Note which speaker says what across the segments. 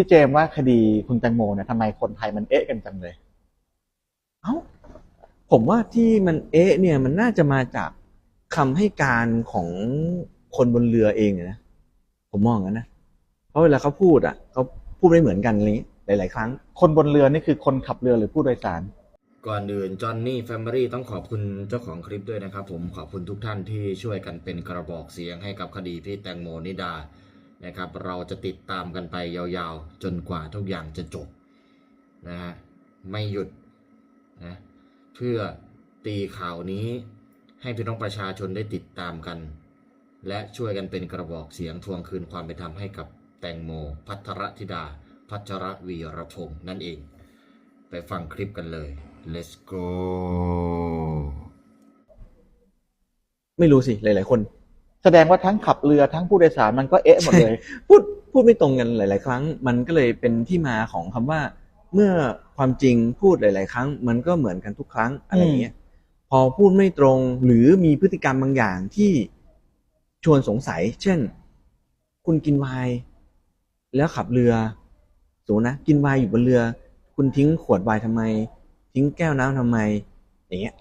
Speaker 1: พี่เจมส์ว่าคดีคุณแตงโมเนี่ยทำไมคนไทยมันเอ๊ะกันจังเลย
Speaker 2: เอ้า ผมว่าที่มันเอ๊ะเนี่ยมันน่าจะมาจากคำให้การของคนบนเรือเองนะ ผมมองงั้นนะ เพราะเวลาเขาพูดอะเขาพูดไม่เหมือนกันอะไรอย่างงี้หลาย ๆ ครั้ง
Speaker 1: คนบนเรือนี่คือคนขับเรือหรือผู้โดยสาร
Speaker 3: ก่อนอื่นจอห์นนี่แฟมิลี่ต้องขอบคุณเจ้าของคลิปด้วยนะครับ ผมขอบคุณทุกท่านที่ช่วยกันเป็นกระบอกเสียงให้กับคดีพี่แตงโมนิดา นะครับ เราจะติดตามกันไปยาวๆ จนกว่าทุกอย่างจะจบนะฮะไม่หยุดนะเพื่อตีข่าวนี้ให้พี่น้องประชาชนได้ติดตามกัน และช่วยกันเป็นกระบอกเสียงทวงคืนความเป็นธรรมให้กับแตงโม พัทรธิดา พัชรวีรพงษ์นั่นเอง ไปฟังคลิปกันเลย let's go
Speaker 2: ไม่รู้สิ หลาย ๆ คน
Speaker 1: แสดงว่าทั้งขับเรือทั้งผู้โดยสารมันก็เอ๊ะหมดเลย
Speaker 2: พูดพูดไม่ตรงกันหลาย ๆ ครั้ง มันก็เลยเป็นที่มาของคำว่า เมื่อความจริงพูดหลาย ๆ ครั้ง มันก็เหมือนกันทุกครั้งอะไรอย่างเงี้ยพอพูดไม่ตรงหรือมีพฤติกรรมบางอย่างที่ชวนสงสัย เช่น คุณกินไวน์แล้วขับเรือสมมตินะกินไวน์อยู่บนเรือ คุณทิ้งขวดไวน์ทำไม ทิ้งแก้วน้ำทำไม อย่างเงี้ย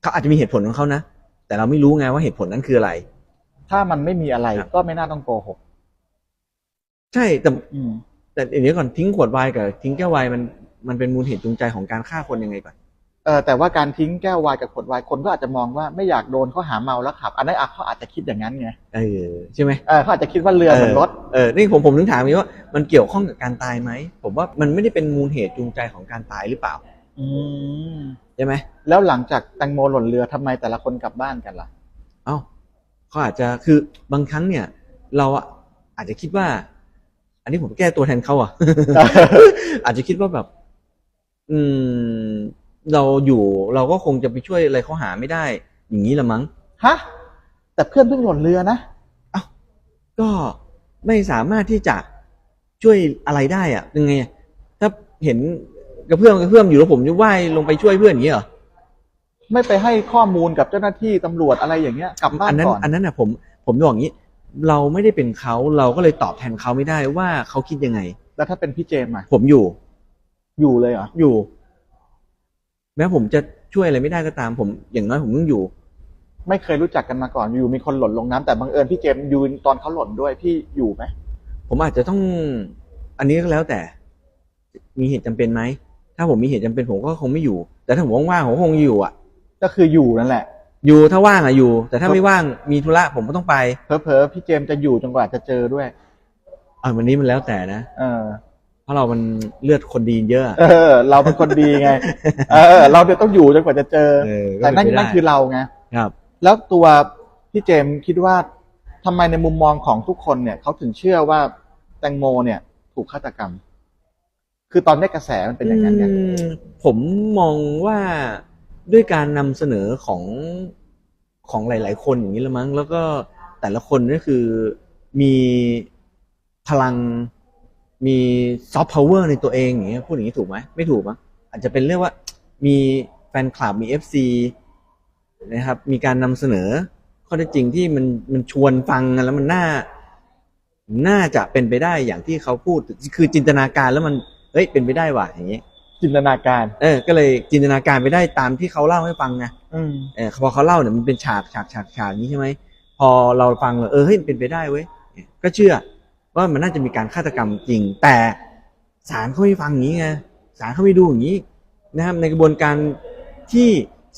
Speaker 2: เขาอาจจะมีเหตุผลของเขานะแต่เราไม่รู้ไงว่าเหตุผลนั้นคืออะไร
Speaker 1: ถ้ามันไม่มีอะไร
Speaker 2: ครับ
Speaker 1: ก็ไม่น่าต้องโกหก
Speaker 2: ใช่แต่
Speaker 1: อืม
Speaker 2: แต่เดี๋ยวก่อนทิ้งขวดไวน์กับทิ้งแก้วไวน์มันมันเป็นมูลเหตุจูงใจของการฆ่าคนยังไงก่อน
Speaker 1: เออแต่ว่าการทิ้งแก้ววายกับขวดวายคนก็อาจจะมองว่าไม่อยากโดนข้อหาเมาแล้วขับ อันนั้นอะเขาอาจจะคิดอย่างนั้นไง
Speaker 2: เออใช่ไหม
Speaker 1: เออเขาอาจจะคิดว่าเรือเหมือนรถ
Speaker 2: เออนี่ผมผมถึงถามนี้ว่ามันเกี่ยวข้องกับการตายไหมผมว่ามันไม่ได้เป็นมูลเหตุจูงใจของการตายหรือเปล่า
Speaker 1: อืม
Speaker 2: ใช่ไหม
Speaker 1: แล้วหลังจากแตงโมหล่นเรือทำไมแต่ละคนกลับบ้านกันล่ะ
Speaker 2: เอ้า เขาอาจจะคือบางครั้งเนี่ย เราอะอาจจะคิดว่า อันนี้ผมแก้ตัวแทนเขาอะอาจจะคิดว่าแบบ อืม เราอยู่เราก็คงจะไปช่วยอะไรเขาหาไม่ได้ อย่างนี้ละมั้ง
Speaker 1: ฮะแต่เพื่อนเพิ่งหล่นเรือนะ
Speaker 2: ก็ไม่สามารถที่จะช่วยอะไรได้อะยังไงอะถ้าเห็นกระเพื่อมกระเพื่อมอยู่แล้วผมจะว่ายลงไปช่วยเพื่อนอย่างนี้เหรอ
Speaker 1: ไม่ไปให้ข้อมูลกับเจ้าหน้าที่ตำรวจอะไรอย่างเงี้ยกลับบ้า
Speaker 2: อั
Speaker 1: น
Speaker 2: นนั้น
Speaker 1: ก่อน
Speaker 2: อันนั้นน่ะผมผมบอกอย่างนี้ เราไม่ได้เป็นเขาเราก็เลยตอบแทนเขาไม่ได้ว่าเขาคิดยังไง
Speaker 1: แล้วถ้าเป็นพี่เจมส์อะ
Speaker 2: ผมอยู่
Speaker 1: อยู่เลยเหรอ
Speaker 2: อยู่ แม้ผมจะช่วยอะไรไม่ได้ก็ตาม ผมอย่างน้อยผมต้องอยู่
Speaker 1: ไม่เคยรู้จักกันมาก่อนอยู่มีคนหล่นลงน้ำแต่บังเอิญพี่เจมส์ยืนตอนเขาหล่นด้วยพี่อยู่ไหม
Speaker 2: ผมอาจจะต้อง อันนี้ก็แล้วแต่ มีเหตุจำเป็นไหมถ้าผมมีเหตุจำเป็นผมก็คงไม่อยู่ แต่ถ้าผมว่างๆผมก็คงอยู่อะ
Speaker 1: ก็คืออยู่นั่นแหละ
Speaker 2: อยู่ถ้าว่างอะอยู่ แต่ถ้าไม่ว่างมีธุระผมก็ต้องไป
Speaker 1: เพอๆพี่เจมส์จะอยู่จนกว่าจะเจอด้วย
Speaker 2: เออวันนี้มันแล้วแต่นะ
Speaker 1: เออ
Speaker 2: เพราะเรามันเลือดคนดีเยอะ
Speaker 1: เออ เราเป็นคนดีไง เออ เราเดี๋ยวต้องอยู่จนกว่าจะเจอ
Speaker 2: เออก็
Speaker 1: แต่นั่น
Speaker 2: เป็ไปได้
Speaker 1: นั่นคือเราไง
Speaker 2: ครับ
Speaker 1: แล้วตัวพี่เจมส์คิดว่าทำไมในมุมมองของทุกคนเนี่ยเขาถึงเชื่อว่าแตงโมเนี่ย ถูกฆาตกรรม คือตอนนี้กระแสมันเป็นอย่างนั้นไง
Speaker 2: อืมผมมองว่า ด้วยการนำเสนอของของหลาย ๆ คนอย่างนี้ละมั้ง แล้วก็แต่ละคนก็คือมีพลังมีซอฟต์พาวเวอร์ในตัวเองอย่างเงี้ยพูดอย่างนี้ถูกไหมไม่ถูกมั้งอาจจะเป็นเรียกว่ามีแฟนคลับมีเอฟซีนะครับมีการนำเสนอข้อเท็จจริงที่มันมันชวนฟังแล้วมันน่า น่าจะเป็นไปได้อย่างที่เขาพูด คือจินตนาการแล้วมันเฮ้ยเป็นไปได้ว่ะอย่างนี้
Speaker 1: จินตนาการ
Speaker 2: เออ ก็เลยจินตนาการไปได้ตามที่เขาเล่าให้ฟังไง
Speaker 1: อืม
Speaker 2: เออพอเขาเล่าเนี่ยมันเป็นฉากฉากฉากฉากนี้ใช่ไหมพอเราฟังเออเฮ้ยเป็นไปได้เว้ยก็เชื่อ ว่ามันน่าจะมีการฆาตกรรมจริง แต่ศาลเขาไม่ฟังอย่างนี้ไงศาลเขาไม่ดูอย่างนี้นะครับในกระบวนการที่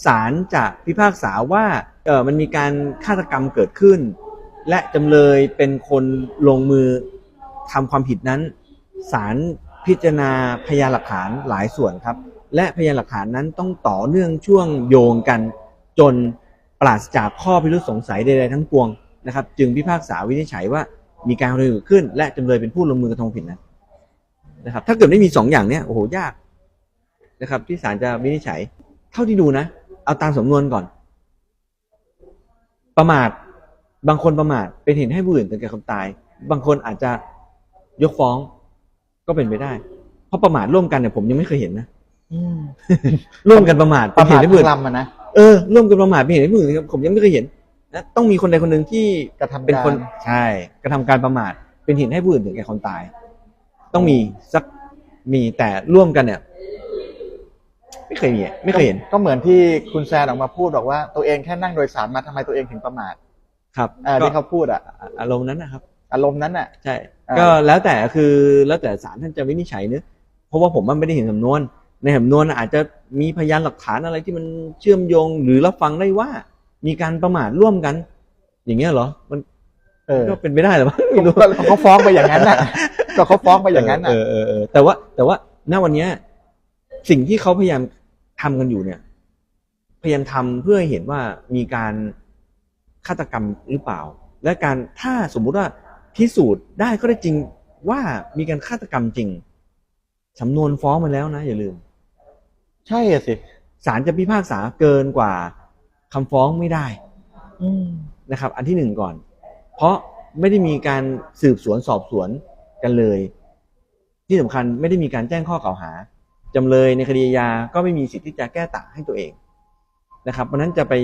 Speaker 2: ศาลจะพิพากษาว่าเออมันมีการฆาตกรรมเกิดขึ้น และจำเลยเป็นคนลงมือทำความผิดนั้นศาล พิจารณาพยานหลักฐานหลายส่วนครับ และพยานหลักฐานนั้นต้องต่อเนื่องช่วงโยงกันจนปราศจากข้อพิรุษสงสัยใดๆทั้งปวงนะครับ จึงพิพากษาวินิจฉัยว่ามีการกระทำผิดเกิดขึ้น และจำเลยเป็นผู้ลงมือกระทำผิดนั้นนะครับ ถ้าเกิดไม่มีสองอย่างเนี้ยโอ้โหยากนะครับ ที่ศาลจะวินิจฉัย เท่าที่ดูนะ เอาตามสำนวนก่อน ประมาทบางคนประมาทเป็นเหตุให้ผู้อื่นถึงแก่ความตาย บางคนอาจจะยกฟ้อง ก็เป็นไปได้ เพราะประมาทร่วมกันเนี่ยผมยังไม่เคยเห็นนะ
Speaker 1: อืม
Speaker 2: ร่วมกันประมาท
Speaker 1: ป
Speaker 2: เป็น
Speaker 1: ระ
Speaker 2: เห
Speaker 1: มาท
Speaker 2: ตุให้ผู้อื่น
Speaker 1: ลำอะนะ
Speaker 2: เออร่วมกันประมาทเป็นเหตุให้ผู้อื่นผมยังไม่เคยเห็นนะต้องมีคนใดคนหนึ่งที่
Speaker 1: กระทำ
Speaker 2: เป็นคน
Speaker 1: การ
Speaker 2: ใช่กระทำการประมาทเป็นเหตุให้ผู้อื่นถึงแก่ความตาย ต้องมีสักมีแต่ร่วมกันเนี่ยไม่เคยมีอะไม่เคยเห็น
Speaker 1: ก็เหมือนที่คุณแซนออกมาพูดบอกว่าตัวเองแค่นั่งโดยสารมาทำไมตัวเองถึงประมาท
Speaker 2: ครับ
Speaker 1: อ่า
Speaker 2: ก็
Speaker 1: ที่เขาพูดอะ
Speaker 2: อารมณ์นั้นนะครับ
Speaker 1: อารมณ์นั้นอะ
Speaker 2: ใช่
Speaker 1: อ่า
Speaker 2: ก็แล้วแต่คือแล้วแต่ศาลท่านจะวินิจฉัยเนอะเพราะว่าผมมันไม่ได้เห็นสำนวน ในสำนวนอาจจะมีพยานหลักฐานอะไรที่มันเชื่อมโยงหรือรับฟังได้ว่า มีการประมาทร่วมกัน อย่างเงี้ยเหรอ มัน
Speaker 1: เออ
Speaker 2: ก็เป็นไปได้เหรือมั้งไม่รู้
Speaker 1: ก็เขาฟ้องไปอย่างนั้นน่ะ ก็เขาฟ้องไปอย่างนั้นน่ะ
Speaker 2: เออเออเออแต่ว่า แต่ว่าณวันเนี้ย สิ่งที่เขาพยายามทำกันอยู่เนี่ย พยายามทำเพื่อให้เห็นว่ามีการฆาตกรรมหรือเปล่า และการถ้าสมมุติว่า พิสูจน์ได้ก็ได้จริงว่ามีการฆาตกรรมจริงสำนวนฟ้องมาแล้วนะ อย่าลืม
Speaker 1: ใช่อะสิ
Speaker 2: ศาลจะพิพากษาเกินกว่าคำฟ้องไม่ได้
Speaker 1: อืม
Speaker 2: นะครับ อันที่หนึ่งก่อน เพราะไม่ได้มีการสืบสวนสอบสวนกันเลย ที่สำคัญไม่ได้มีการแจ้งข้อกล่าวหาจำเลยในคดีอาญาก็ไม่มีสิทธิ์ที่จะแก้ต่างให้ตัวเองนะครับเพราะฉะนั้นจะไป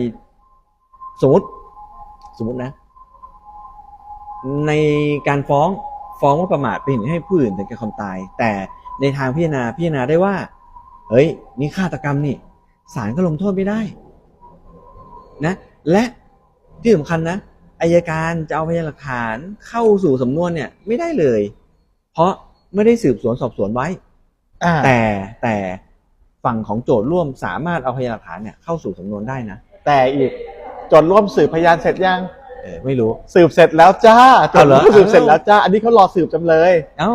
Speaker 2: สมมติสมมตินะ ในการฟ้องฟ้องว่าประมาทเป็นเหตุให้ผู้อื่นถึงแก่ความตาย แต่ในทางพิจารณาพิจารณาได้ว่า เฮ้ย นี่ฆาตกรรมนี่ศาลก็ลงโทษไม่ได้นะและที่สำคัญนะอายการจะเอาพยานหลักฐานเข้าสู่สำนวนเนี่ยไม่ได้เลย เพราะไม่ได้สืบสวนสอบสวนไว้
Speaker 1: อ่า
Speaker 2: แต่แต่ฝั่งของโจทย์ร่วมสามารถเอาพยานหลักฐานเนี่ยเข้าสู่สำนวนได้นะ
Speaker 1: แต่อีกจนร่วมสืบพยานเสร็จยัง
Speaker 2: เออไม่รู้
Speaker 1: สืบเสร็จแล้วจ้าจ
Speaker 2: เอา
Speaker 1: น
Speaker 2: เหรอ
Speaker 1: ร่วมสืบเสร็จแล้วจ้า อันนี้เขารอสืบจำเลย
Speaker 2: เอ้า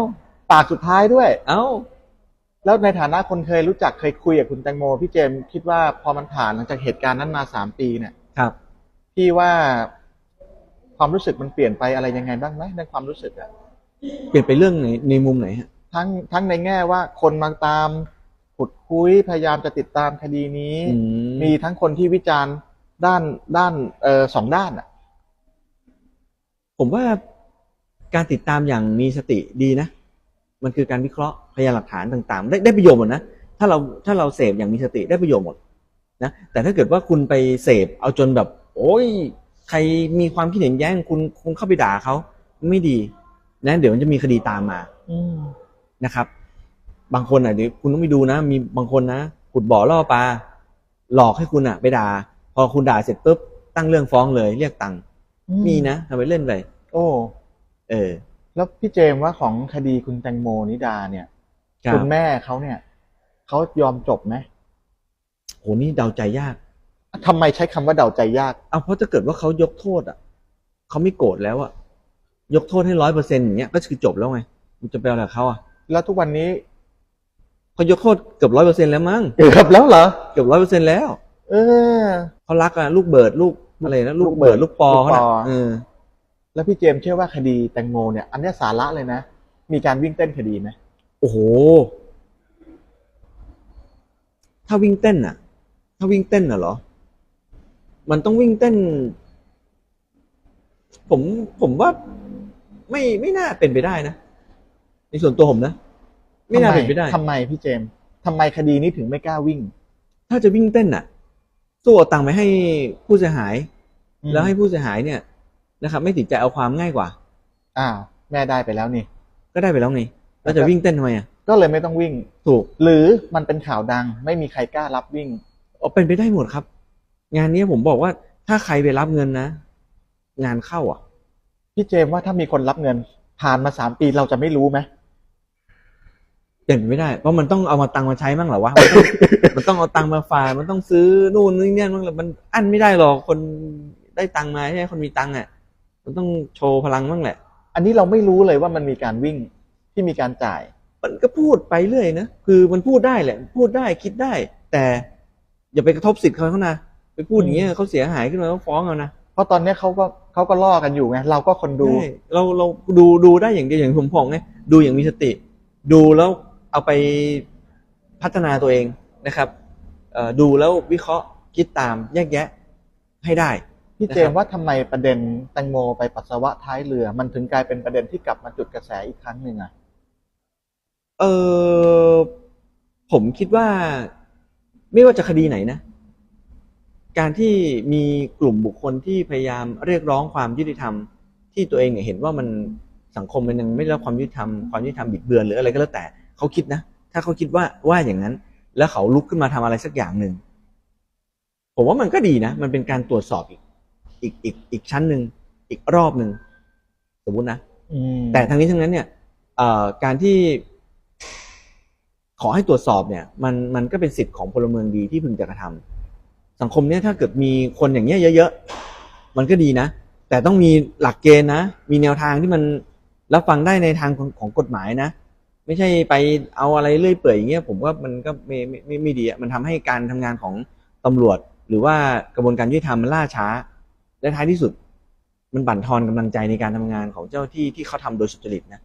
Speaker 1: ปากสุดท้ายด้วย
Speaker 2: เอ้า
Speaker 1: แล้วในฐานะคนเคยรู้จักเคยคุยกับคุณแตงโมพี่เจมส์คิดว่าพอมันผ่านหลังจากเหตุการณ์นั้นมาสามปีเนี่ย
Speaker 2: ครับ
Speaker 1: พี่ว่าความรู้สึกมันเปลี่ยนไปอะไรยังไงบ้างไหมในความรู้สึกอะ
Speaker 2: เปลี่ยนไปเรื่องในในมุมไหนฮะ
Speaker 1: ทั้งทั้งในแง่ว่าคนมาตามขุดคุยพยายามจะติดตามคดีนี้
Speaker 2: อื
Speaker 1: มีทั้งคนที่วิจารณ์ด้านด้านเออสองด้านอะ
Speaker 2: ผมว่าการติดตามอย่างมีสติดีนะ มันคือการวิเคราะห์พยานหลักฐานต่างๆ ได้ได้ประโยชน์หมดนะ ถ้าเราถ้าเราเสพอย่างมีสติได้ประโยชน์หมดนะ แต่ถ้าเกิดว่าคุณไปเสพเอาจนแบบ โอ้ยใครมีความคิดเห็นแย้งคุณคุณเข้าไปด่าเขาไม่ดีนะเดี๋ยวมันจะมีคดีตามมา
Speaker 1: อืม
Speaker 2: นะครับ บางคนอะเดี๋ยวคุณต้องไปดูนะ มีบางคนนะขุดบ่อล่อปลาหลอกให้คุณอะ ไปด่า พอคุณด่าเสร็จปุ๊บตั้งเรื่องฟ้องเลย เรียกตังค์ มีนะทำไปเล่นไป
Speaker 1: โอ้
Speaker 2: เออ
Speaker 1: แล้วพี่เจมส์ว่าของคดีคุณแตงโมนิดาเนี่ย
Speaker 2: ครับ
Speaker 1: คุณแม่เขาเนี่ยเขายอมจบไหม
Speaker 2: โหนี่เดาใจยาก
Speaker 1: ทำไมใช้คำว่าเดาใจยาก
Speaker 2: เอาเพราะถ้าเกิดว่าเขายกโทษ อะเขาไม่โกรธแล้วอะยกโทษให้ร้อยเปอร์เซ็นต์อย่างเงี้ยก็คือจบแล้วไงมันจะไปเอาอะไรกับเขาอะ
Speaker 1: แล้วทุกวันนี้
Speaker 2: เขายกโทษเกือบร้อยเปอร์เซ็นต์แล้วมั้ง
Speaker 1: เกือบแล้วเหรอ
Speaker 2: เกือบร้อยเปอร์เซ็นต์แล้ว
Speaker 1: เออ
Speaker 2: เขารักอะลูกเบิร์ดลูก อะไรนะลูกเบิร์ดลูกปอเขา
Speaker 1: ลูกป
Speaker 2: น่ะ
Speaker 1: อ
Speaker 2: เออ
Speaker 1: แล้วพี่เจมส์เชื่อว่าคดีแตงโมเนี่ย อันเนี้ยสาระเลยนะ มีการวิ่งเต้นคดีไหม
Speaker 2: โอ้โห ถ้าวิ่งเต้นอะถ้าวิ่งเต้นอะเหรอ มันต้องวิ่งเต้น ผมผมว่าไม่ไม่น่าเป็นไปได้นะในส่วนตัวผมนะไม่น่าเป็นไปได้
Speaker 1: ทำไมพี่เจมส์ทำไมคดีนี้ถึงไม่กล้าวิ่ง
Speaker 2: ถ้าจะวิ่งเต้นอะสู้เอาตังค์ไปให้ผู้เสียหาย
Speaker 1: อืม
Speaker 2: แล้วให้ผู้เสียหายเนี่ยนะครับ ไม่ติดใจเอาความง่ายกว่า
Speaker 1: อ้าวแม่ได้ไปแล้วนี่
Speaker 2: ก็ได้ไปแล้วไงแล้วจะวิ่งเต้นทำไมอะ
Speaker 1: ก็เลยไม่ต้องวิ่ง
Speaker 2: ถูก
Speaker 1: หรือมันเป็นข่าวดัง ไม่มีใครกล้ารับวิ่ง
Speaker 2: เอาเป็นไปได้หมดครับ งานนี้ผมบอกว่าถ้าใครไปรับเงินนะ งานเข้าอะ
Speaker 1: พี่เจมส์ว่าถ้ามีคนรับเงิน ผ่านมาสามปีเราจะไม่รู้ไหม
Speaker 2: เป็นไปไม่ได้ เพราะมันต้องเอามาตังค์มาใช้บ้างเหรอวะ มันต้องมันต้องเอาตังค์มาฝากมันต้องซื้อนู่นนี่เนี่ยบ้างเหรอมันอั้นไม่ได้หรอกคน ได้ตังค์มาใช่ไหมคนมีตังค์อะ มันต้องโชว์พลังบ้างแหละ
Speaker 1: อันนี้เราไม่รู้เลยว่ามันมีการวิ่งที่มีการจ่าย
Speaker 2: มันก็พูดไปเรื่อยนะ คือมันพูดได้แหละ พูดได้คิดได้ แต่อย่าไปกระทบสิทธิ์เขาเขานะ ไปพูดอย่างเงี้ยเขาเสียหายขึ้นมาเขาฟ้องเอานะ
Speaker 1: เพราะตอนเนี้ยเขาก็เขาก็ล่อกันอยู่ไง เราก็คนดู
Speaker 2: ใช่เราเราดูดูได้อย่างเดียวอย่างผมพองไงดูอย่างมีสติ ดูแล้วเอาไปพัฒนาตัวเองนะครับเอ่อดูแล้ววิเคราะห์คิดตามแยกแยะให้ได้
Speaker 1: พี่เจมส์ว่าทำไมประเด็นแตงโมไปปัสสาวะท้ายเรือ มันถึงกลายเป็นประเด็นที่กลับมาจุดกระแสอีกครั้งหนึ่งอะ
Speaker 2: เออผมคิดว่า ไม่ว่าจะคดีไหนนะ การที่มีกลุ่มบุคคลที่พยายามเรียกร้องความยุติธรรม ที่ตัวเองเนี่ยเห็นว่ามันสังคมมันยังไม่ได้รับความยุติธรรมความยุติธรรมบิดเบือนหรืออะไรก็แล้วแต่เขาคิดนะถ้าเขาคิดว่าว่าอย่างนั้น แล้วเขาลุกขึ้นมาทำอะไรสักอย่างหนึ่งผมว่ามันก็ดีนะ มันเป็นการตรวจสอบอีก อีกอีกอีกชั้นหนึ่งอีกรอบหนึ่งสมมตินะ
Speaker 1: อืม
Speaker 2: แต่ทั้งนี้ทั้งนั้นเนี่ยเอ่อการที่ขอให้ตรวจสอบเนี่ย มันมันก็เป็นสิทธิ์ของพลเมืองดีที่พึงจะกระทำสังคมเนี่ยถ้าเกิดมีคนอย่างเงี้ยเยอะๆมันก็ดีนะ แต่ต้องมีหลักเกณฑ์นะ มีแนวทางที่มันรับฟังได้ในทางของของกฎหมายนะ ไม่ใช่ไปเอาอะไรเรื่อยเปื่อยอย่างเงี้ยผมว่ามันก็ไม่ไม่ไม่ไม่ดีอะมันทำให้การทำงานของตำรวจ หรือว่ากระบวนการยุติธรรมมันล่าช้า และท้ายที่สุด มันบั่นทอนกำลังใจในการทำงานของเจ้าที่ที่เขาทำโดยสุจริตนะ